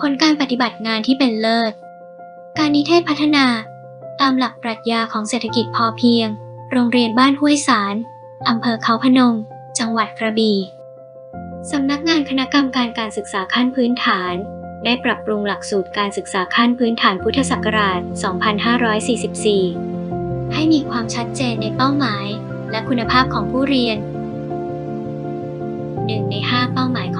ผลการปฏิบัติงานที่เป็นเลิศ การนิเทศพัฒนา ตามหลักปรัชญาของเศรษฐกิจพอเพียง โรงเรียนบ้านห้วยสารอำเภอเขาพนม จังหวัดกระบี่สำนักงานคณะกรรมการการศึกษาขั้นพื้นฐาน ได้ปรับปรุงหลักสูตรการศึกษาขั้นพื้นฐานพุทธศักราช 2544 ให้มีความชัดเจนในเป้าหมาย และคุณภาพของผู้เรียนหนึ่งใน 5 เป้าหมายข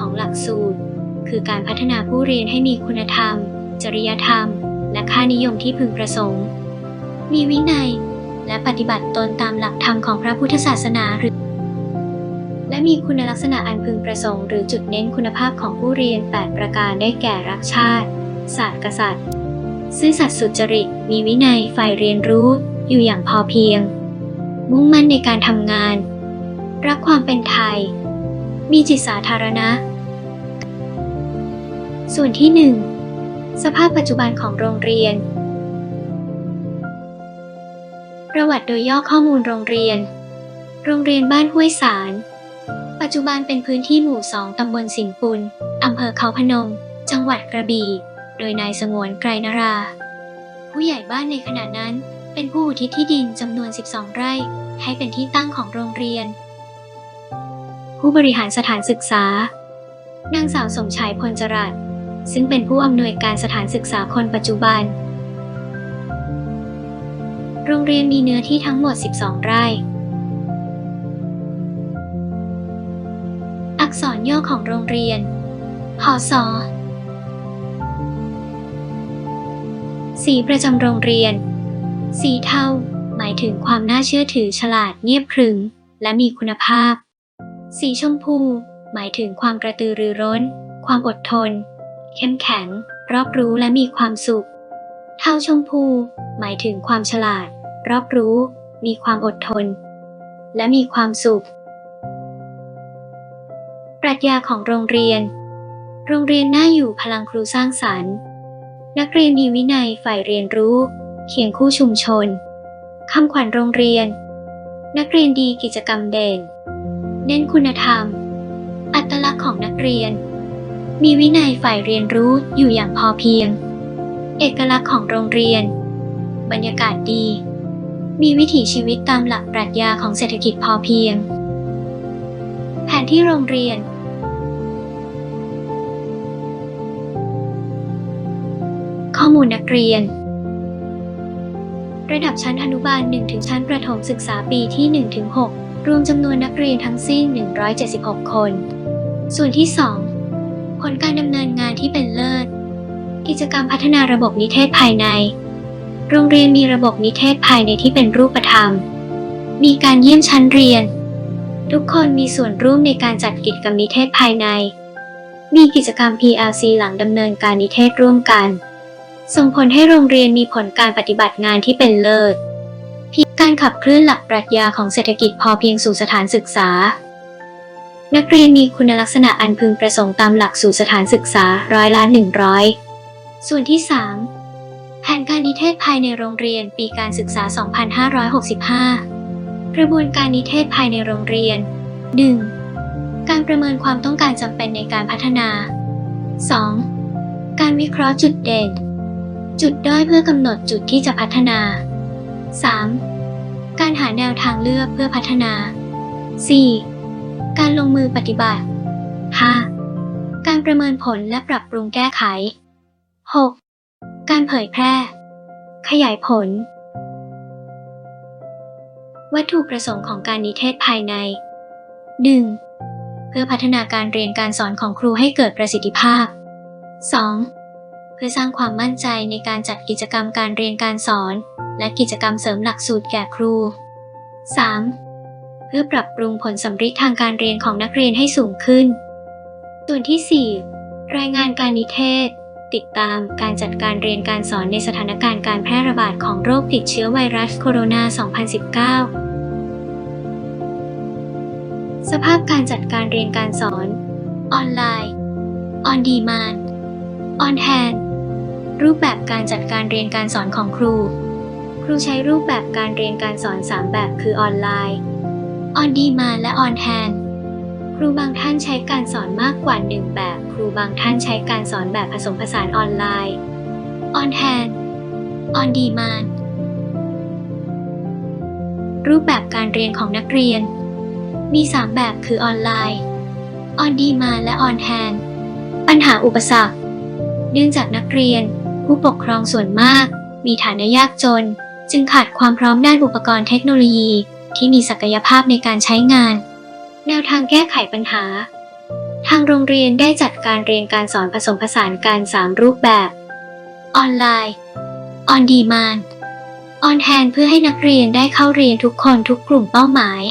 อง คือการพัฒนาผู้เรียนให้มีคุณธรรม จริยธรรม และค่านิยมที่พึงประสงค์ มีวินัย และปฏิบัติตนตามหลักธรรมของพระพุทธศาสนาหรือ และมีคุณลักษณะอันพึงประสงค์หรือจุดเน้นคุณภาพของผู้เรียน 8 ประการได้แก่รักชาติ ศาสตร์กษัตริย์ ซื่อสัตย์สุจริต มีวินัยฝ่ายเรียนรู้ อยู่อย่างพอเพียง มุ่งมั่นในการทำงาน รักความเป็นไทย มีจิตสาธารณะ ส่วนที่ 1 สภาพปัจจุบันของโรงเรียน ประวัติโดยย่อข้อมูลโรงเรียน โรงเรียนบ้านห้วยสาร ปัจจุบันเป็นพื้นที่หมู่สองตำบลสิงปุลอำเภอเขาพนม จังหวัดกระบี่ โดยนายสงวนไกรนรา ผู้ใหญ่บ้านในขณะนั้นเป็นผู้อุทิศที่ดินจำนวน 12 ไร่ ให้เป็นที่ตั้งของโรงเรียน ผู้บริหารสถานศึกษา นางสาวสมชายพลจรัส ซึ่งเป็นผู้อำนวยการสถานศึกษาคนปัจจุบัน โรงเรียนมีเนื้อที่ทั้งหมด 12 ไร่ อักษรย่อของโรงเรียนหอสอสีประจำโรงเรียน สีเทาหมายถึงความน่าเชื่อถือฉลาดเงียบขรึมและมีคุณภาพ สีชมพู หมายถึงความกระตือรือร้น ความอดทน เข้มแข็ง รอบรู้และมีความสุข เทาชมพู หมายถึงความฉลาด รอบรู้ มีความอดทน และมีความสุข ปรัชญาของโรงเรียน โรงเรียนน่าอยู่พลังครูสร้างสรรค์ นักเรียนมีวินัยฝ่ายเรียนรู้ เคียงคู่ชุมชนคำขวัญโรงเรียน นักเรียนดีกิจกรรมเด่น เน้นคุณธรรม อัตลักษณ์ของนักเรียน มีวินัยฝ่ายเรียนรู้อยู่อย่างพอเพียง เอกลักษณ์ของโรงเรียน บรรยากาศดี มีวิถีชีวิตตามหลักปรัชญาของเศรษฐกิจพอเพียง แผนที่โรงเรียน ข้อมูลนักเรียน ระดับชั้นอนุบาล 1 ถึงชั้นประถมศึกษาปีที่ 1 ถึง 6 รวมจำนวนนักเรียนทั้งสิ้น 176 คน ส่วนที่ 2 ผลการดำเนินงานที่เป็นเลิศ กิจกรรมพัฒนาระบบนิเทศภายใน โรงเรียนมีระบบนิเทศภายในที่เป็นรูปธรรม มีการเยี่ยมชั้นเรียน ทุกคนมีส่วนร่วมในการจัดกิจกรรมนิเทศภายใน มีกิจกรรม PLC หลังดำเนินการนิเทศร่วมกัน ส่งผลให้โรงเรียนมีผลการปฏิบัติงานที่เป็นเลิศพิการขับเคลื่อนหลักปรัชญาของเศรษฐกิจพอเพียงสู่สถานศึกษา นักเรียนมีคุณลักษณะอันพึงประสงค์ตามหลักสู่สถานศึกษาร้อยล้านหนึ่งร้อยส่วนที่ 3 แผนการนิเทศภายในโรงเรียนปีการศึกษา 2565 กระบวนการนิเทศภายในโรงเรียน 1. การประเมินความต้องการจำเป็นในการพัฒนา 2. การวิเคราะห์จุดเด่น จุดด้อยเพื่อกำหนดจุดที่จะพัฒนา 3. การหาแนวทางเลือกเพื่อพัฒนา 4. การลงมือปฏิบัติ 5. การประเมินผลและปรับปรุงแก้ไข 6. การเผยแพร่ ขยายผล วัตถุประสงค์ของการนิเทศภายใน 1. เพื่อพัฒนาการเรียนการสอนของครูให้เกิดประสิทธิภาพ 2. เพื่อสร้างความมั่นใจในการจัดกิจกรรมการเรียนการสอน และกิจกรรมเสริมหลักสูตรแก่ครู 3. เพื่อปรับปรุงผลสำฤทธิ์ทางการเรียนของนักเรียนให้สูงขึ้น ส่วนที่ 4 รายงานการนิเทศ ติดตามการจัดการเรียนการสอนในสถานการณ์การแพร่ระบาดของโรคติดเชื้อไวรัสโคโรนา 2019 สภาพการจัดการเรียนการสอน ออนไลน์ on demand on hand รูปแบบการจัดการเรียนการสอนของครู ครูใช้รูปแบบการเรียนการสอน 3 แบบคือออนไลน์ on demand และ on hand ครูบางท่านใช้การสอนมากกว่าหนึ่งแบบ ครูบางท่านใช้การสอนแบบผสมผสานออนไลน์ on hand on demand รูปแบบการเรียนของนักเรียน มี 3 แบบคือออนไลน์ on demand และ on hand ปัญหาอุปสรรค เนื่องจากนักเรียน ผู้ปกครองส่วนมาก มีฐานะยากจน จึงขาดความพร้อมด้านอุปกรณ์เทคโนโลยี ที่มีศักยภาพในการใช้งาน แนวทางแก้ไขปัญหา ทางโรงเรียนได้จัดการเรียนการสอนผสมผสานกัน3รูปแบบ ออนไลน์ ออนดีมานออนแทนเพื่อให้นักเรียนได้เข้าเรียนทุกคนทุกกลุ่มเป้าหมาย